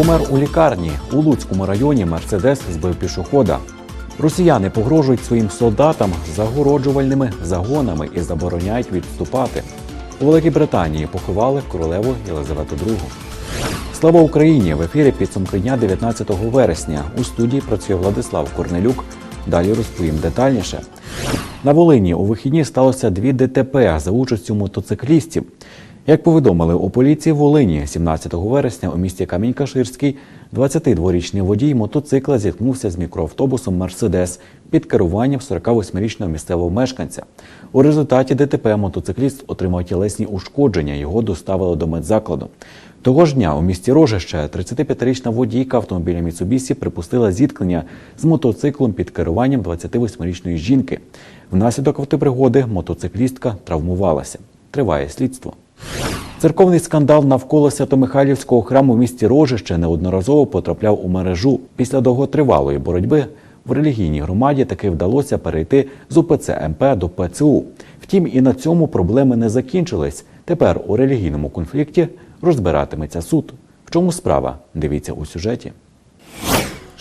Помер у лікарні. У Луцькому районі Мерседес збив пішохода. Росіяни погрожують своїм солдатам загороджувальними загонами і забороняють відступати. У Великій Британії поховали королеву Єлизавету II. Слава Україні! В ефірі підсумки дня 19 вересня. У студії працює Владислав Корнелюк. Далі розповім детальніше. На Волині у вихідні сталося дві ДТП за участю мотоциклістів. Як повідомили у поліції Волині, 17 вересня у місті Камінь-Каширський 22-річний водій мотоцикла зіткнувся з мікроавтобусом Мерседес під керуванням 48-річного місцевого мешканця. У результаті ДТП мотоцикліст отримав тілесні ушкодження. Його доставили до медзакладу. Того ж дня у місті Рожище 35-річна водійка автомобіля Міцубісі припустила зіткнення з мотоциклом під керуванням 28-річної жінки. Внаслідок автопригоди мотоциклістка травмувалася. Триває слідство. Церковний скандал навколо Свято-Михайлівського храму в місті Рожище неодноразово потрапляв у мережу. Після довготривалої боротьби в релігійній громаді таки вдалося перейти з УПЦ МП до ПЦУ. Втім, і на цьому проблеми не закінчились. Тепер у релігійному конфлікті розбиратиметься суд. В чому справа? Дивіться у сюжеті.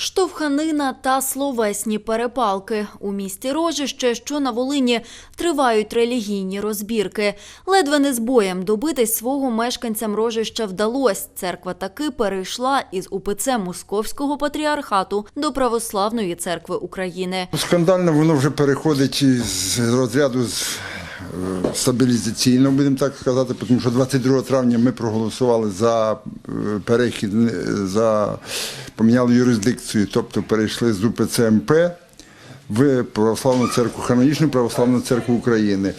Штовханина та словесні перепалки у місті Рожище, що на Волині тривають релігійні розбірки. Ледве не з боєм добитись свого мешканцям Рожища вдалось. Церква таки перейшла із УПЦ Московського патріархату до Православної церкви України. Скандально воно вже переходить з розряду з стабілізаційного, будемо так сказати, тому що 22 травня ми проголосували за е, перехід, е, за поміняли юрисдикцію, тобто перейшли з УПЦ МП в Православну церкву, канонічну Православну церкву України.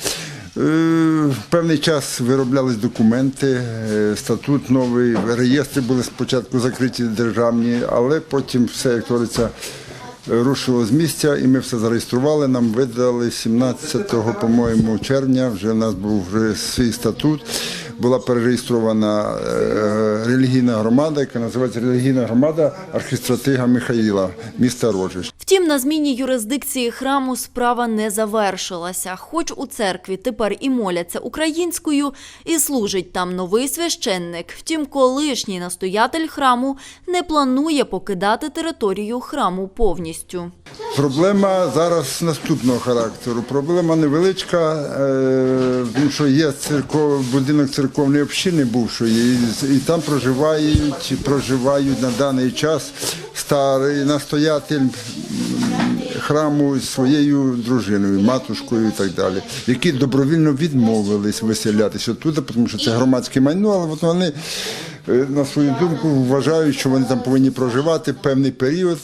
Е, Певний час вироблялись документи, статут новий, реєстри були спочатку закриті державні, але потім все, як твориться, рушило з місця, і ми все зареєстрували. Нам видали 17, по-моєму, червня. Вже в нас був свій статут. Була перереєстрована е, релігійна громада, яка називається релігійна громада архістратига Михаїла, міста Рожиш. Втім, на зміні юрисдикції храму справа не завершилася. Хоч у церкві тепер і моляться українською, і служить там новий священник. Втім, колишній настоятель храму не планує покидати територію храму повністю. Проблема зараз наступного характеру. Проблема невеличка, е, тому що є церков, будинок церковної общини бувшої, і, там проживають, проживають на даний час старий настоятель храму зі своєю дружиною, матушкою і так далі, які добровільно відмовились виселятися туди, тому що це громадське майно, але вони е, на свою думку вважають, що вони там повинні проживати певний період.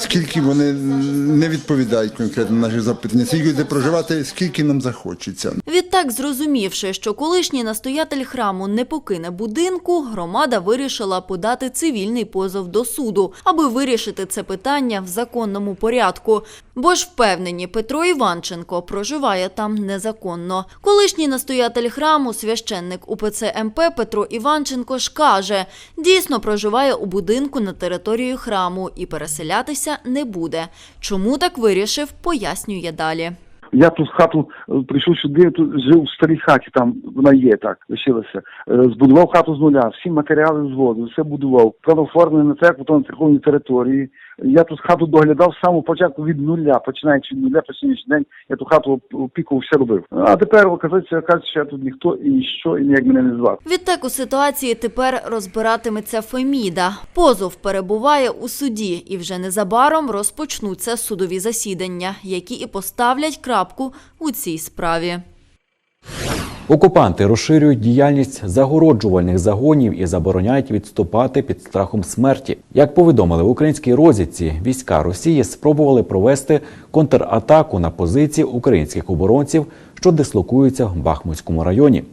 Скільки вони не відповідають конкретно на наші запитання, скільки де проживати, скільки нам захочеться. Відтак, зрозумівши, що колишній настоятель храму не покине будинку, громада вирішила подати цивільний позов до суду, аби вирішити це питання в законному порядку. Бо ж впевнені, Петро Іванченко проживає там незаконно. Колишній настоятель храму, священник УПЦ МП Петро Іванченко ж каже, дійсно проживає у будинку на території храму і переселятися не буде. Чому так вирішив, пояснює далі. Я тут хату е, прийшов сюди, тут жив в старій хаті, там вона є так, лишилася. Е, Збудував хату з нуля, всі матеріали зводив, все будував. Правда, на церкву, то на церковній території. Я тут хату доглядав з самого початку від нуля, починаючи нуля по день, я ту хату опіку все робив. А тепер оказується, кажуть, що я тут ніхто і ніщо, і ніяк мене не звати. Відтак у ситуації тепер розбиратиметься Феміда. Позов перебуває у суді, і вже незабаром розпочнуться судові засідання, які і поставлять крапку у цій справі. Окупанти розширюють діяльність загороджувальних загонів і забороняють відступати під страхом смерті. Як повідомили в українській розвідці, війська Росії спробували провести контратаку на позиції українських оборонців, що дислокуються в Бахмутському районі.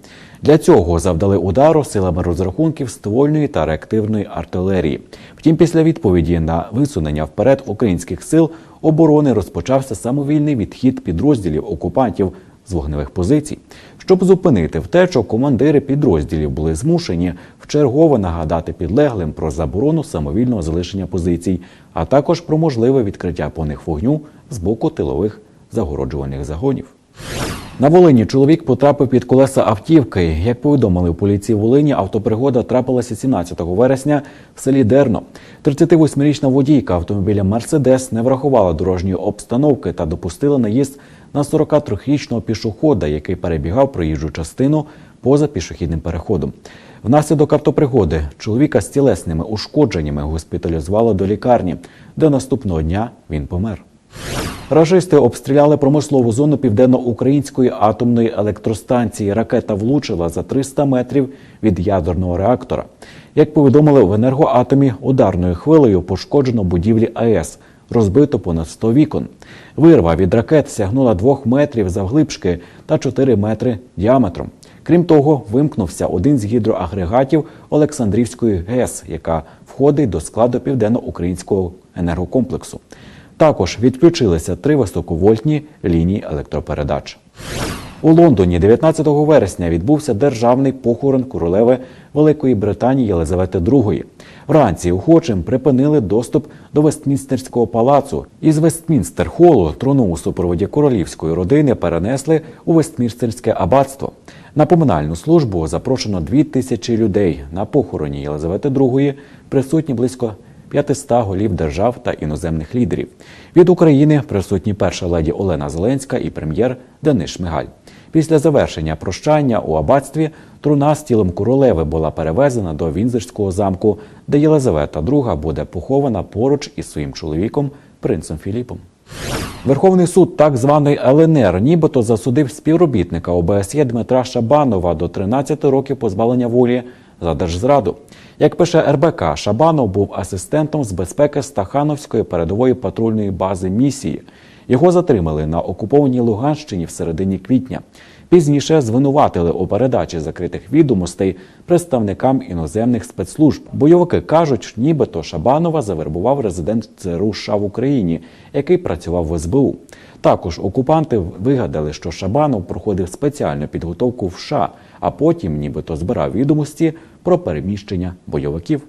Для цього завдали удару силами розрахунків ствольної та реактивної артилерії. Втім, після відповіді на висунення вперед українських сил оборони розпочався самовільний відхід підрозділів окупантів з вогневих позицій. Щоб зупинити втечу, командири підрозділів були змушені вчергово нагадати підлеглим про заборону самовільного залишення позицій, а також про можливе відкриття по них вогню з боку тилових загороджувальних загонів. На Волині чоловік потрапив під колеса автівки. Як повідомили у поліції Волині, автопригода трапилася 17 вересня в селі Дерно. 38-річна водійка автомобіля Мерседес не врахувала дорожньої обстановки та допустила наїзд на 43-річного пішохода, який перебігав проїжджу частину поза пішохідним переходом. Внаслідок автопригоди чоловіка з тілесними ушкодженнями госпіталізували до лікарні, де наступного дня він помер. Рашисти обстріляли промислову зону південноукраїнської атомної електростанції. Ракета влучила за 300 метрів від ядерного реактора. Як повідомили в енергоатомі, ударною хвилею пошкоджено будівлі АЕС, розбито понад 100 вікон. Вирва від ракет сягнула 2 метрів завглибшки та 4 метри діаметром. Крім того, вимкнувся один з гідроагрегатів Олександрівської ГЕС, яка входить до складу південноукраїнського енергокомплексу. Також відключилися три високовольтні лінії електропередач. У Лондоні 19 вересня відбувся державний похорон королеви Великої Британії Єлизавети II. Вранці охочим припинили доступ до Вестмінстерського палацу. Із Вестмінстер-холу трону у супроводі королівської родини перенесли у Вестмінстерське аббатство. На поминальну службу запрошено дві тисячі людей. На похороні Єлизавети II присутні близько 500 голів держав та іноземних лідерів. Від України присутні перша леді Олена Зеленська і прем'єр Денис Шмигаль. Після завершення прощання у аббатстві труна з тілом королеви була перевезена до Вінзерського замку, де Єлизавета II буде похована поруч із своїм чоловіком принцем Філіпом. Верховний суд так званої ЛНР нібито засудив співробітника ОБСЄ Дмитра Шабанова до 13 років позбавлення волі за держзраду. Як пише РБК, Шабанов був асистентом з безпеки Стахановської передової патрульної бази місії. Його затримали на окупованій Луганщині в середині квітня. Пізніше звинуватили у передачі закритих відомостей представникам іноземних спецслужб. Бойовики кажуть, нібито Шабанова завербував резидент ЦРУ США в Україні, який працював в СБУ. Також окупанти вигадали, що Шабанов проходив спеціальну підготовку в США, а потім нібито збирав відомості про переміщення бойовиків.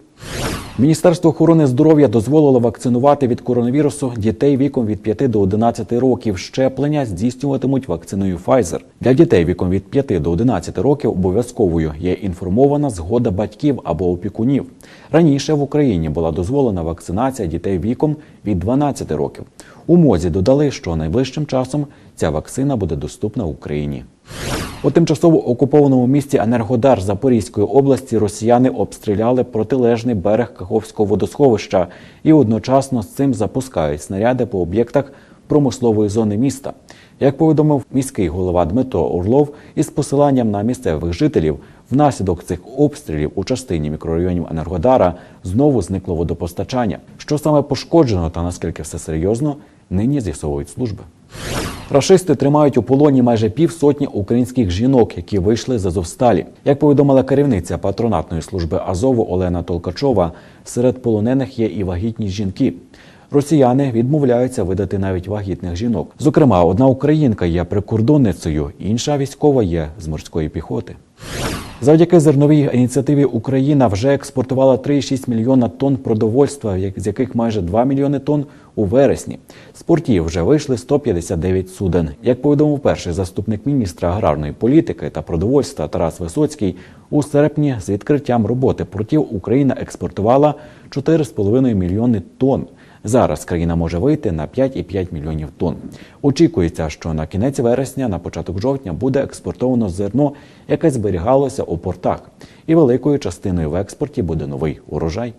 Міністерство охорони здоров'я дозволило вакцинувати від коронавірусу дітей віком від 5 до 11 років. Щеплення здійснюватимуть вакциною Pfizer. Для дітей віком від 5 до 11 років обов'язковою є інформована згода батьків або опікунів. Раніше в Україні була дозволена вакцинація дітей віком від 12 років. У мозі додали, що найближчим часом ця вакцина буде доступна в Україні. У тимчасово окупованому місті Енергодар Запорізької області росіяни обстріляли протилежний берег Каховського водосховища і одночасно з цим запускають снаряди по об'єктах промислової зони міста. Як повідомив міський голова Дмитро Орлов, із посиланням на місцевих жителів, внаслідок цих обстрілів у частині мікрорайонів Енергодара знову зникло водопостачання. Що саме пошкоджено та наскільки все серйозно, нині з'ясовують служби. Рашисти тримають у полоні майже півсотні українських жінок, які вийшли з Азовсталі. Як повідомила керівниця патронатної служби Азову Олена Толкачова, серед полонених є і вагітні жінки. Росіяни відмовляються видати навіть вагітних жінок. Зокрема, одна українка є прикордонницею, інша військова є з морської піхоти. Завдяки зерновій ініціативі Україна вже експортувала 3,6 мільйона тонн продовольства, з яких майже 2 мільйони тонн у вересні. З портів вже вийшли 159 суден. Як повідомив перший заступник міністра аграрної політики та продовольства Тарас Висоцький, у серпні з відкриттям роботи портів Україна експортувала 4,5 мільйони тонн. Зараз країна може вийти на 5,5 мільйонів тонн. Очікується, що на кінець вересня, на початок жовтня буде експортовано зерно, яке зберігалося у портах, і великою частиною в експорті буде новий урожай.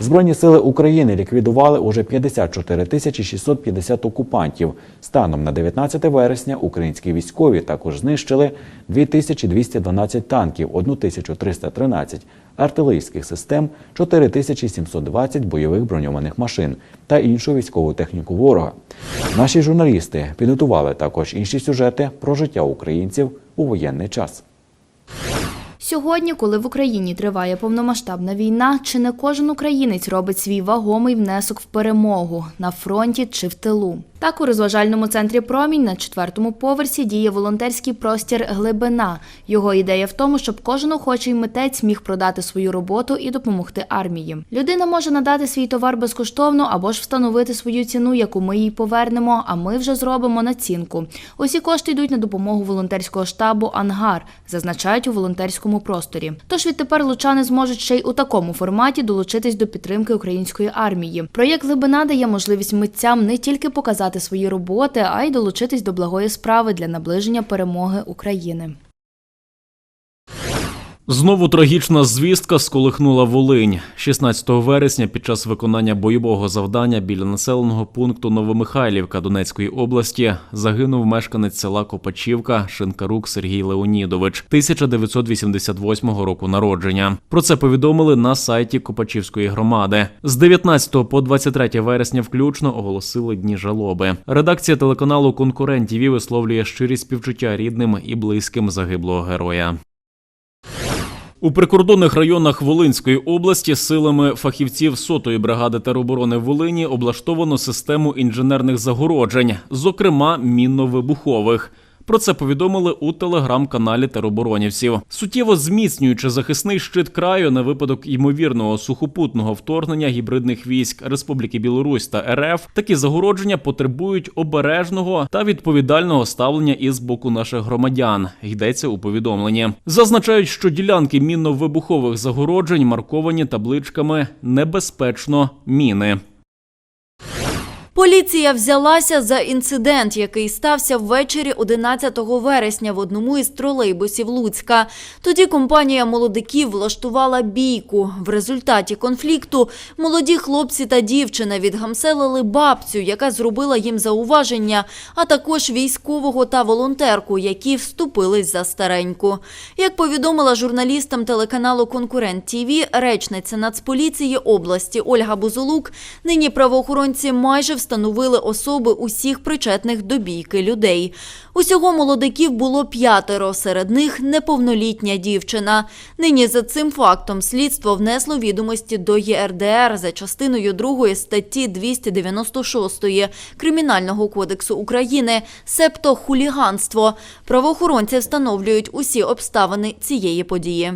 Збройні сили України ліквідували уже 54 тисячі 650 окупантів. Станом на 19 вересня українські військові також знищили 2212 танків, 1313 артилерійських систем, 4720 бойових броньованих машин та іншу військову техніку ворога. Наші журналісти підготували також інші сюжети про життя українців у воєнний час. Сьогодні, коли в Україні триває повномасштабна війна, чи не кожен українець робить свій вагомий внесок в перемогу на фронті чи в тилу. Так, у розважальному центрі Промінь на четвертому поверсі діє волонтерський простір Глибина. Його ідея в тому, щоб кожен охочий митець міг продати свою роботу і допомогти армії. Людина може надати свій товар безкоштовно або ж встановити свою ціну, яку ми їй повернемо. А ми вже зробимо націнку. Усі кошти йдуть на допомогу волонтерського штабу Ангар, зазначають у волонтерському просторі. Тож відтепер лучани зможуть ще й у такому форматі долучитись до підтримки української армії. Проєкт Глибина дає можливість митцям не тільки показати свої роботи, а й долучитись до благої справи для наближення перемоги України. Знову трагічна звістка сколихнула Волинь. 16 вересня під час виконання бойового завдання біля населеного пункту Новомихайлівка Донецької області загинув мешканець села Копачівка Шинкарук Сергій Леонідович 1988 року народження. Про це повідомили на сайті Копачівської громади. З 19 по 23 вересня включно оголосили дні жалоби. Редакція телеканалу Конкурент ТІВІ висловлює щирі співчуття рідним і близьким загиблого героя. У прикордонних районах Волинської області силами фахівців сотої бригади тероборони Волині облаштовано систему інженерних загороджень, зокрема мінно-вибухових. Про це повідомили у телеграм-каналі тероборонівців. Суттєво зміцнюючи захисний щит краю на випадок ймовірного сухопутного вторгнення гібридних військ Республіки Білорусь та РФ, такі загородження потребують обережного та відповідального ставлення із боку наших громадян. Йдеться у повідомленні. Зазначають, що ділянки мінно-вибухових загороджень марковані табличками небезпечно міни. Поліція взялася за інцидент, який стався ввечері 11 вересня в одному із тролейбусів Луцька. Тоді компанія молодиків влаштувала бійку. В результаті конфлікту молоді хлопці та дівчина відгамселили бабцю, яка зробила їм зауваження, а також військового та волонтерку, які вступились за стареньку. Як повідомила журналістам телеканалу Конкурент ТІВІ, речниця Нацполіції області Ольга Бузолук, нині правоохоронці майже встановили особи усіх причетних до бійки людей. Усього молодиків було п'ятеро, серед них неповнолітня дівчина. Нині за цим фактом слідство внесло відомості до ЄРДР за частиною 2 статті 296 Кримінального кодексу України, себто хуліганство. Правоохоронці встановлюють усі обставини цієї події.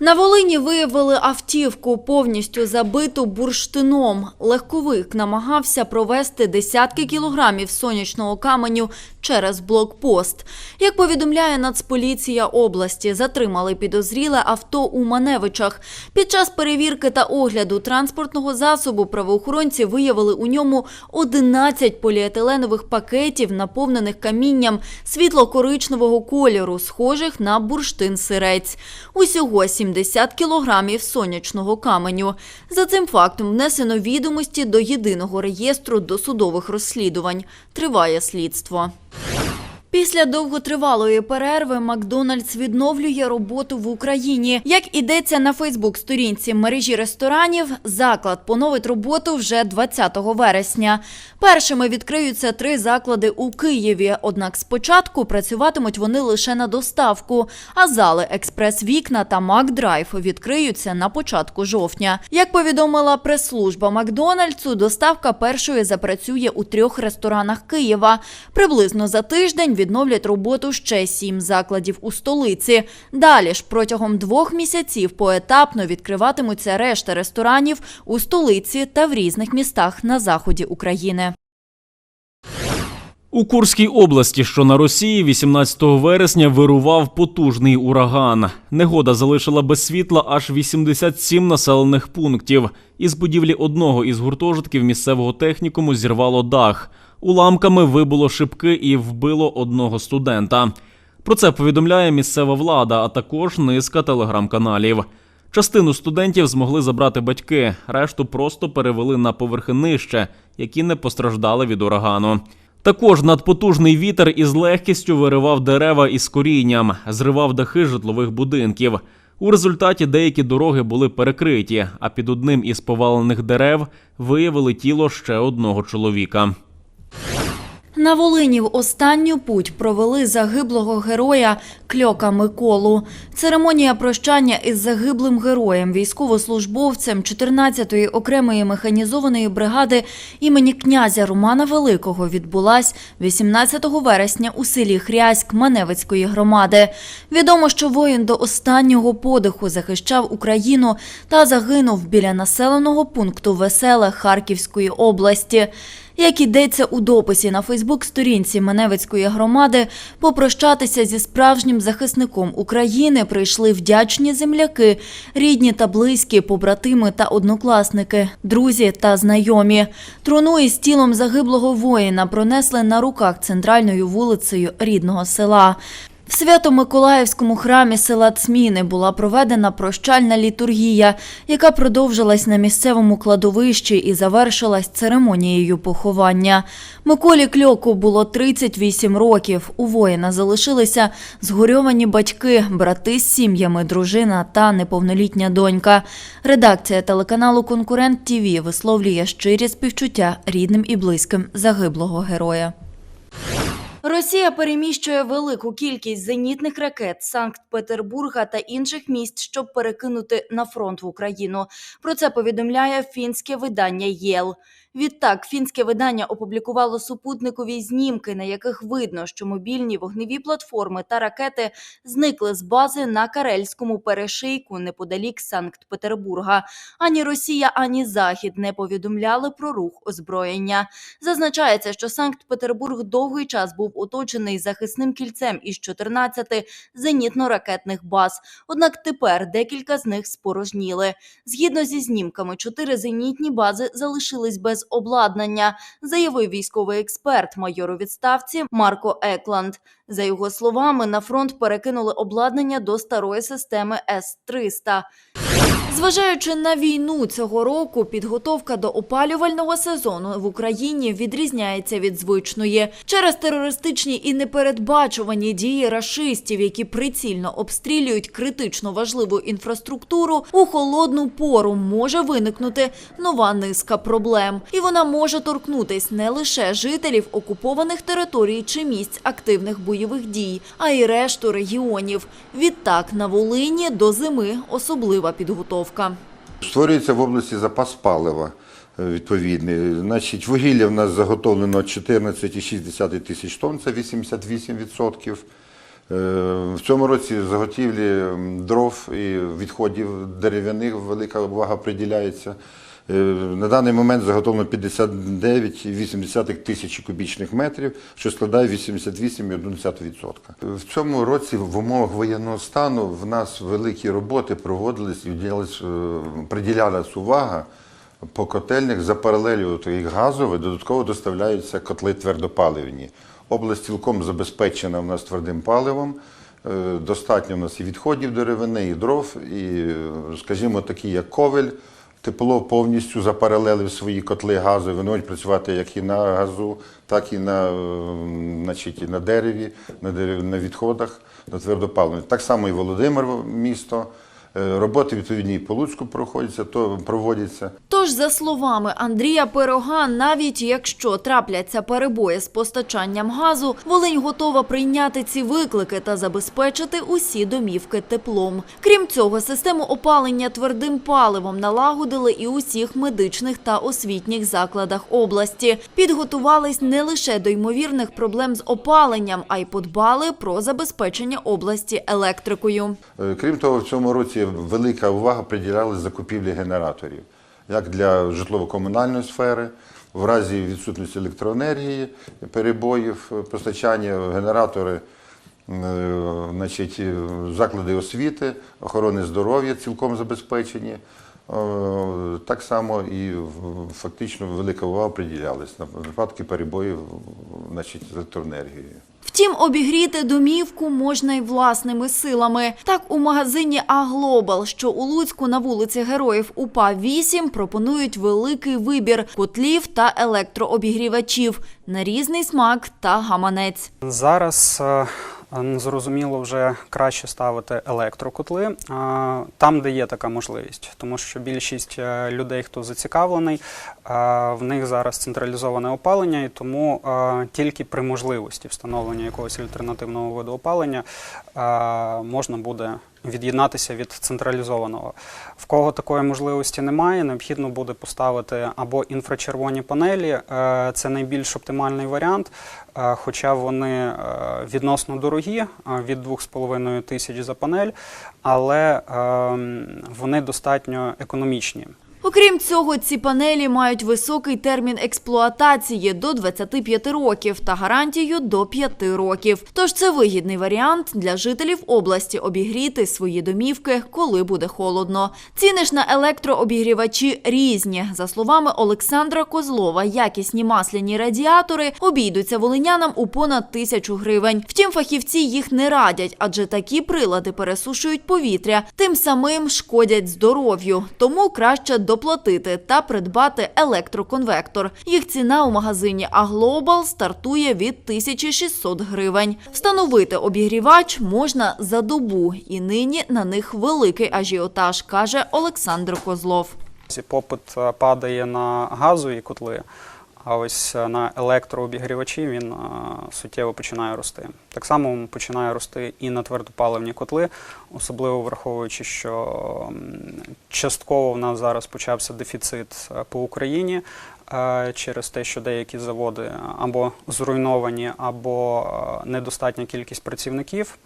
На Волині виявили автівку, повністю забиту бурштином. Легковик намагався провести десятки кілограмів сонячного каменю через блокпост. Як повідомляє Нацполіція області, затримали підозріле авто у Маневичах. Під час перевірки та огляду транспортного засобу правоохоронці виявили у ньому 11 поліетиленових пакетів, наповнених камінням світло-коричневого кольору, схожих на бурштин-сирець. Усього 70 кілограмів сонячного каменю. За цим фактом внесено відомості до єдиного реєстру досудових розслідувань. Триває слідство. Після довготривалої перерви Макдональдс відновлює роботу в Україні. Як ідеться на Фейсбук-сторінці мережі ресторанів, заклад поновить роботу вже 20 вересня. Першими відкриються три заклади у Києві. Однак спочатку працюватимуть вони лише на доставку, а зали експрес-вікна та Макдрайв відкриються на початку жовтня. Як повідомила прес-служба Макдональдсу, доставка першої запрацює у трьох ресторанах Києва. Приблизно за тиждень відновлять роботу ще сім закладів у столиці. Далі ж протягом двох місяців поетапно відкриватимуться решта ресторанів у столиці та в різних містах на заході України. У Курській області, що на Росії, 18 вересня вирував потужний ураган. Негода залишила без світла аж 87 населених пунктів. Із будівлі одного із гуртожитків місцевого технікуму зірвало дах. Уламками вибуло шибки і вбило одного студента. Про це повідомляє місцева влада, а також низка телеграм-каналів. Частину студентів змогли забрати батьки, решту просто перевели на поверхи нижче, які не постраждали від урагану. Також надпотужний вітер із легкістю виривав дерева із корінням, зривав дахи житлових будинків. У результаті деякі дороги були перекриті, а під одним із повалених дерев виявили тіло ще одного чоловіка. На Волині в останню путь провели загиблого героя Кльока Миколу. Церемонія прощання із загиблим героєм, військовослужбовцем 14-ї окремої механізованої бригади імені князя Романа Великого відбулась 18 вересня у селі Хряськ Маневицької громади. Відомо, що воїн до останнього подиху захищав Україну та загинув біля населеного пункту Веселе Харківської області. Як ідеться у дописі на Фейсбук-сторінці Маневицької громади, попрощатися зі справжнім захисником України прийшли вдячні земляки, рідні та близькі, побратими та однокласники, друзі та знайомі. Труну із тілом загиблого воїна пронесли на руках центральною вулицею рідного села. В Свято-Миколаївському храмі села Цміни була проведена прощальна літургія, яка продовжилась на місцевому кладовищі і завершилась церемонією поховання. Миколі Кльоку було 38 років. У воїна залишилися згорьовані батьки, брати з сім'ями, дружина та неповнолітня донька. Редакція телеканалу Конкурент ТІВІ висловлює щирі співчуття рідним і близьким загиблого героя. Росія переміщує велику кількість зенітних ракет Санкт-Петербурга та інших міст, щоб перекинути на фронт в Україну. Про це повідомляє фінське видання ЄЛ. Відтак, фінське видання опублікувало супутникові знімки, на яких видно, що мобільні вогневі платформи та ракети зникли з бази на Карельському перешийку неподалік Санкт-Петербурга. Ані Росія, ані Захід не повідомляли про рух озброєння. Зазначається, що Санкт-Петербург довгий час був оточений захисним кільцем із 14 зенітно-ракетних баз. Однак тепер декілька з них спорожніли. Згідно зі знімками, чотири зенітні бази залишились без обладнання, заявив військовий експерт майор у відставці Марко Екланд. За його словами, на фронт перекинули обладнання до старої системи С-300. Зважаючи на війну цього року, підготовка до опалювального сезону в Україні відрізняється від звичної через терористичні і непередбачувані дії рашистів, які прицільно обстрілюють критично важливу інфраструктуру. У холодну пору може виникнути нова низка проблем, і вона може торкнутись не лише жителів окупованих територій чи місць активних бойових дій, а й решту регіонів. Відтак на Волині до зими особлива підготовка. Створюється в області запас палива е, відповідний. Значить, вугілля в нас заготовлено 14,6 тисяч тонн, це 88%. Е, В цьому році заготівлі дров і відходів дерев'яних велика увага приділяється. Е, На даний момент заготовлено 59,8 тисячі кубічних метрів, що складає 88,1%. В цьому році в умовах воєнного стану в нас великі роботи проводились і е, приділялась увага по котельних за паралелю їх газове, додатково доставляються котли твердопаливні. Область цілком забезпечена в нас твердим паливом. Е, Достатньо в нас і відходів деревини, і дров, і, скажімо, такі, як ковель. Тепло повністю запаралелив свої котли газу, Вони можуть працювати як і на газу, так і на, е, значить, і на дереві, на, дерев... на відходах, на твердопаливні. Так само і Володимир місто. Е, Роботи відповідні і по Луцьку проходяться, то проводяться. Тож, за словами Андрія Пирога, навіть якщо трапляться перебої з постачанням газу, Волинь готова прийняти ці виклики та забезпечити усі домівки теплом. Крім цього, систему опалення твердим паливом налагодили і усіх медичних та освітніх закладах області. Підготувались не лише до ймовірних проблем з опаленням, а й подбали про забезпечення області електрикою. Е, Крім того, в цьому році велика увага приділялась закупівлі генераторів, як для житлово-комунальної сфери, в разі відсутності електроенергії, перебоїв, е, постачання генератори, е, значить, е, заклади освіти, охорони здоров'я цілком забезпечені. Так само і фактично велика увага приділялась на випадки перебоїв значить, з електроенергією. Втім, обігріти домівку можна й власними силами. Так, у магазині «Аглобал», що у Луцьку на вулиці Героїв УПА 8, пропонують великий вибір котлів та електрообігрівачів на різний смак та гаманець. Зараз е, Зрозуміло, вже краще ставити електрокотли там, де є така можливість, тому що більшість е, людей, хто зацікавлений, е, в них зараз централізоване опалення, і тому е, тільки при можливості встановлення якогось альтернативного виду опалення можна буде від'єднатися від централізованого. В кого такої можливості немає, необхідно буде поставити або інфрачервоні панелі, е, це найбільш оптимальний варіант, е, хоча вони е, відносно дорогі, від 2,5 тисяч за панель, але ем, вони достатньо економічні. Окрім цього, ці панелі мають високий термін експлуатації до 25 років та гарантію до 5 років. Тож це вигідний варіант для жителів області обігріти свої домівки, коли буде холодно. Ціни ж на електрообігрівачі різні. За словами Олександра Козлова, якісні масляні радіатори обійдуться волинянам у понад тисячу гривень. Втім, фахівці їх не радять, адже такі прилади пересушують повітря, тим самим шкодять здоров'ю. Тому краще доплатити та придбати електроконвектор. Їх ціна у магазині Аглобал стартує від 1600 гривень. Встановити обігрівач можна за добу, і нині на них великий ажіотаж, каже Олександр Козлов. Попит е, падає на газові котли, а ось е, на електрообігрівачі він е, суттєво починає рости. Так само починає рости і на твердопаливні котли, особливо враховуючи, що частково в нас зараз почався дефіцит е, по Україні через те, що деякі заводи або зруйновані, або недостатня кількість працівників.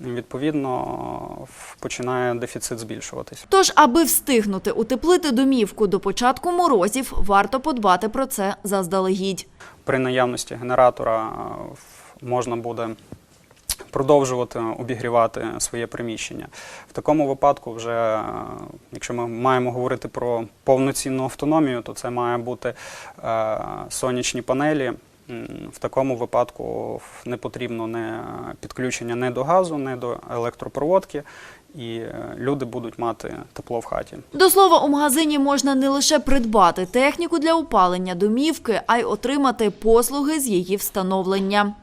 Відповідно, починає дефіцит збільшуватись. Тож, аби встигнути утеплити домівку до початку морозів, варто подбати про це заздалегідь. при наявності генератора е, можна буде продовжувати обігрівати своє приміщення. В такому випадку, вже е, якщо ми маємо говорити про повноцінну автономію, то це має бути е, сонячні панелі. В такому випадку не потрібно не підключення не до газу, не до електропроводки, і е, люди будуть мати тепло в хаті. До слова, у магазині можна не лише придбати техніку для опалення домівки, а й отримати послуги з її встановлення.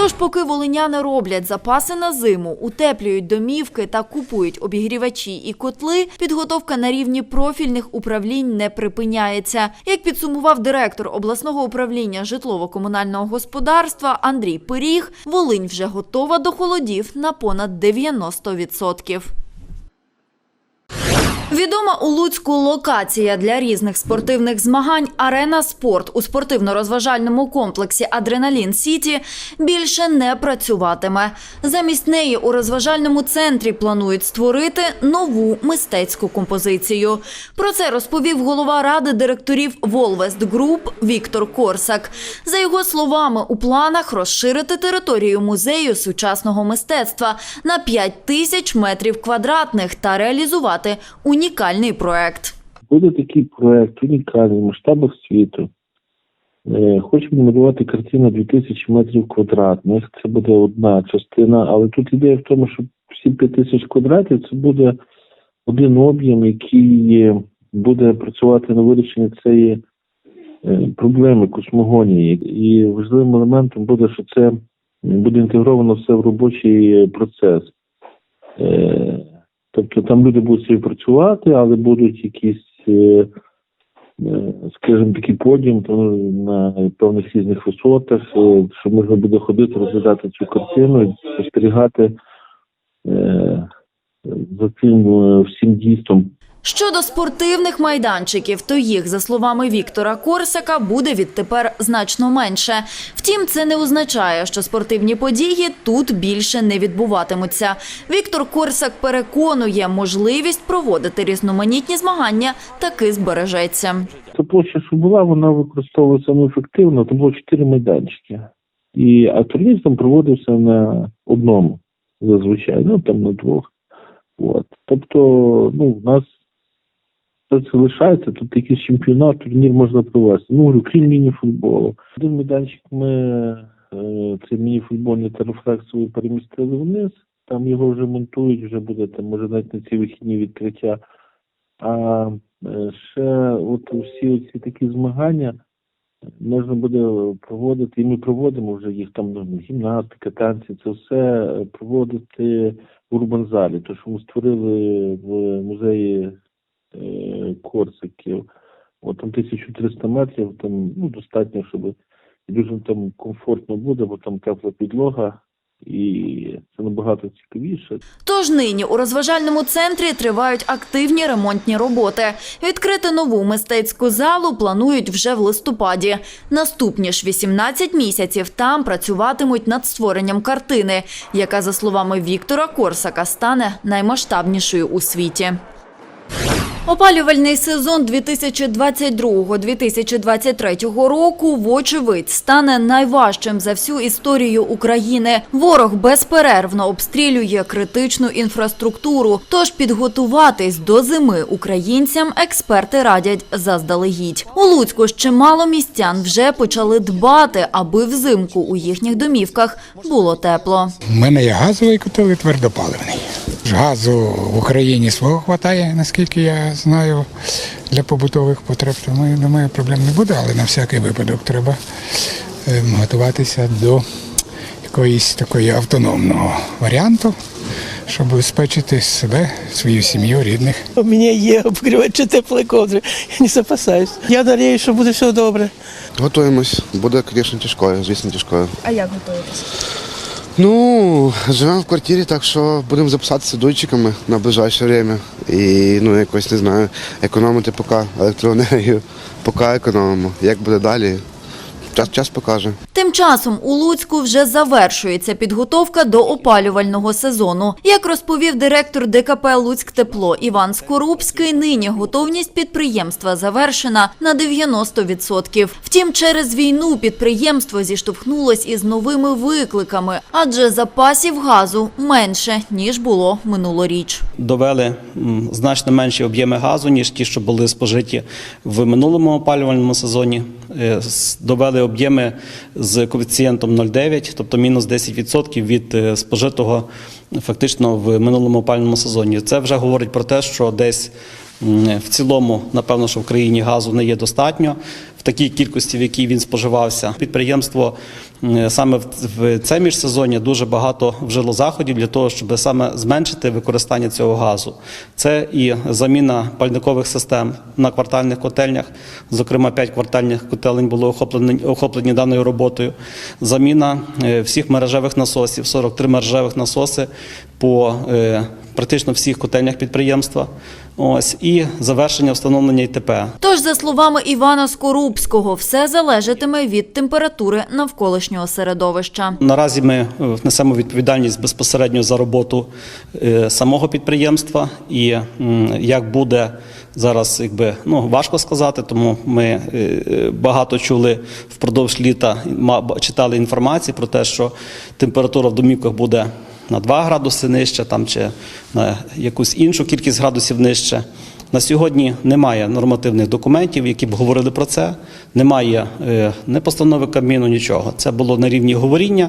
Тож, поки волиняни роблять запаси на зиму, утеплюють домівки та купують обігрівачі і котли, підготовка на рівні профільних управлінь не припиняється. Як підсумував директор обласного управління житлово-комунального господарства Андрій Пиріг, Волинь вже готова до холодів на понад 90%. Відома у Луцьку локація для різних спортивних змагань Арена Спорт у спортивно-розважальному комплексі Адреналін Сіті більше не працюватиме. Замість неї у розважальному центрі планують створити нову мистецьку композицію. Про це розповів голова ради директорів Волвест Груп Віктор Корсак. За його словами, у планах розширити територію музею сучасного мистецтва на 5 тисяч метрів квадратних та реалізувати унікальний проект. Буде такий проект унікальний в масштабах світу. Е, Хочемо малювати картину 2000 метрів квадратних. Це буде одна частина, але тут ідея в тому, що всі 5000 квадратів це буде один об'єм, який е, буде працювати на вирішенні цієї е, проблеми космогонії. І важливим елементом буде, що це буде інтегровано все в робочий е, процес. Е, Тобто там люди будуть собі працювати, але будуть якісь, е, е, скажімо, такий подіум на певних різних висотах, е, що можна буде ходити, розглядати цю картину спостерігати за цим всім дійством. Щодо спортивних майданчиків, то їх, за словами Віктора Корсака, буде відтепер значно менше. Втім, це не означає, що спортивні події тут більше не відбуватимуться. Віктор Корсак переконує, можливість проводити різноманітні змагання таки збережеться. Та площа, що була, вона використовувалася саме ефективно, то було чотири майданчики. І, а турнір там проводився на одному зазвичай, ну там на двох. От. Тобто, ну, в нас це це лишається, тут якийсь чемпіонат, турнір можна провести. Ну, говорю, крім міні-футболу. Один майданчик ми е, цей міні-футбольний та рефлексовий перемістили вниз, там його вже монтують, вже буде там, може навіть на ці вихідні відкриття. А е, ще от всі ці такі змагання, можна буде проводити, і ми проводимо вже їх там ну, гімнастика, танці, це все проводити в урбанзалі. То, що ми створили в музеї Корсиків, от там 1300 метрів, там ну, достатньо, щоб людям там комфортно буде, бо там тепла підлога, і це набагато цікавіше. Тож нині у розважальному центрі тривають активні ремонтні роботи. Відкрити нову мистецьку залу планують вже в листопаді. Наступні ж 18 місяців там працюватимуть над створенням картини, яка, за словами Віктора Корсака, стане наймасштабнішою у світі. Опалювальний сезон 2022-2023 року, вочевидь, стане найважчим за всю історію України. Ворог безперервно обстрілює критичну інфраструктуру. Тож підготуватись до зими українцям експерти радять заздалегідь. У Луцьку ж чимало містян вже почали дбати, аби взимку у їхніх домівках було тепло. У мене є газовий котел і твердопаливний. Ж Газу в Україні свого вистачає, наскільки я знаю, для побутових потреб. Тому думаю, проблем не буде, але на всякий випадок треба ем, готуватися до якоїсь такої автономного варіанту, щоб забезпечити себе, свою сім'ю, рідних. У мене є обігрівачі теплої ковдри, я не запасаюсь. Я надіюсь, що буде все добре. Готуємось. Буде, звісно, тяжкою, звісно, тяжкою. А як готуєтесь? Ну, живемо в квартирі, так що будемо записатися дойчиками на ближайше время. І ну, якось не знаю, економити поки електроенергію, поки економимо. Як буде далі, час, час покаже. Тим часом у Луцьку вже завершується підготовка до опалювального сезону. Як розповів директор ДКП Луцьк Тепло Іван Скорубський, нині готовність підприємства завершена на 90%. Втім, через війну підприємство зіштовхнулось із новими викликами, адже запасів газу менше ніж було минулоріч. довели значно менші об'єми газу, ніж ті, що були спожиті в минулому опалювальному сезоні. Е, Довели об'єми з коефіцієнтом 0,9, тобто мінус 10% від е, спожитого фактично в минулому опальному сезоні. Це вже говорить про те, що десь в цілому, напевно, що в країні газу не є достатньо в такій кількості, в якій він споживався. Підприємство саме в- це міжсезоння дуже багато вжило заходів для того, щоб саме зменшити використання цього газу. Це і заміна пальникових систем на квартальних котельнях. Зокрема, 5 квартальних котелень були охоплені, охоплені даною роботою. Заміна е, всіх мережевих насосів, 43 мережевих насоси по е, практично всіх котельнях підприємства. Ось і завершення встановлення ІТП. Тож, за словами Івана Скорубського, все залежатиме від температури навколишнього середовища. Наразі ми е, несемо відповідальність безпосередньо за роботу е, самого підприємства, і як буде зараз, якби ну важко сказати, тому ми е, багато чули впродовж літа, читали інформацію про те, що температура в домівках буде на 2 градуси нижче, там чи на якусь іншу кількість градусів нижче. На сьогодні немає нормативних документів, які б говорили про це. Немає не постанови Кабміну, нічого. Це було на рівні говоріння,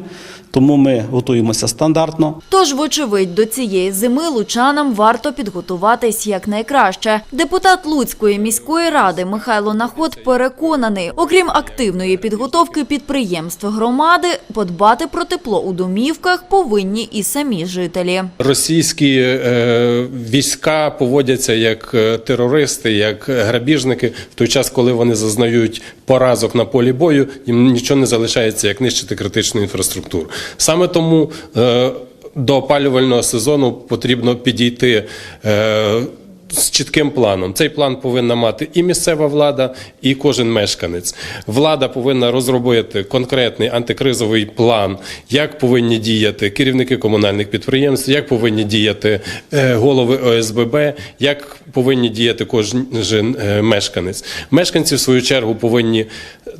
тому ми готуємося стандартно. Тож, вочевидь, до цієї зими лучанам варто підготуватись якнайкраще. Депутат Луцької міської ради Михайло Наход переконаний, окрім активної підготовки підприємств громади, подбати про тепло у домівках повинні і самі жителі. Російські е, війська поводяться як е, терористи, як грабіжники. В той час, коли вони зазнають поразок на полі бою, їм нічого не залишається, як нищити критичну інфраструктуру. Саме тому е, до опалювального сезону потрібно підійти. З чітким планом. Цей план повинна мати і місцева влада, і кожен мешканець. Влада повинна розробити конкретний антикризовий план, як повинні діяти керівники комунальних підприємств, як повинні діяти е, голови ОСББ, як повинні діяти кожен е, мешканець. Мешканці, в свою чергу, повинні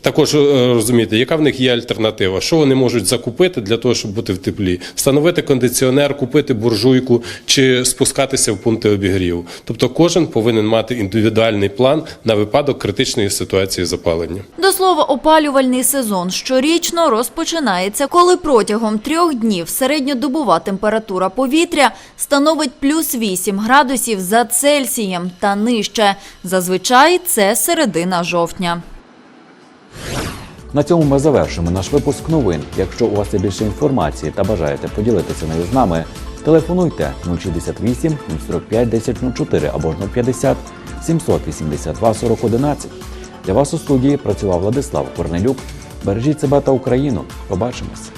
також е, розуміти, яка в них є альтернатива, що вони можуть закупити для того, щоб бути в теплі, встановити кондиціонер, купити буржуйку чи спускатися в пункти обігріву. Тобто кожен повинен мати індивідуальний план на випадок критичної ситуації з опаленням. До слова, опалювальний сезон щорічно розпочинається, коли протягом трьох днів середньодобова температура повітря становить плюс 8 градусів за Цельсієм та нижче. Зазвичай це середина жовтня. На цьому ми завершимо наш випуск новин. Якщо у вас є більше інформації та бажаєте поділитися нею з нами, телефонуйте 068 045 1004 або ж 050 782 4011. Для вас у студії працював Владислав Корнелюк. Бережіть себе та Україну. Побачимось.